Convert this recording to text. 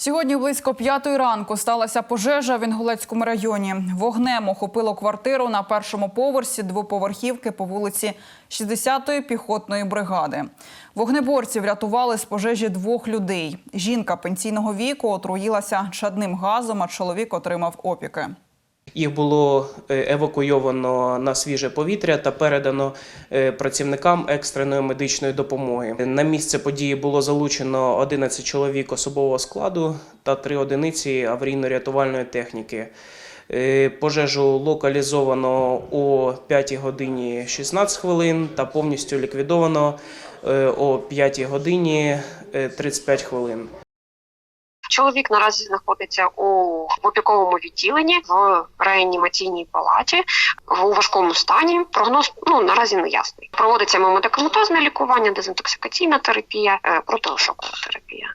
Сьогодні близько п'ятої ранку сталася пожежа в Інгулецькому районі. Вогнем охопило квартиру на першому поверсі двоповерхівки по вулиці 60-ї піхотної бригади. Вогнеборці врятували з пожежі двох людей. Жінка пенсійного віку отруїлася чадним газом, а чоловік отримав опіки. Їх було е, евакуйовано на свіже повітря та передано е, працівникам екстреної медичної допомоги. На місце події було залучено 11 чоловік особового складу та 3 одиниці аварійно-рятувальної техніки. Е, Пожежу локалізовано о 5 годині 16 хвилин та повністю ліквідовано о 5 годині е, 35 хвилин. Чоловік наразі знаходиться у опіковому відділенні в реанімаційній палаті у важкому стані. Прогноз ну наразі не ясний. Проводиться медикаментозне лікування, дезінтоксикаційна терапія, е, протишокова терапія.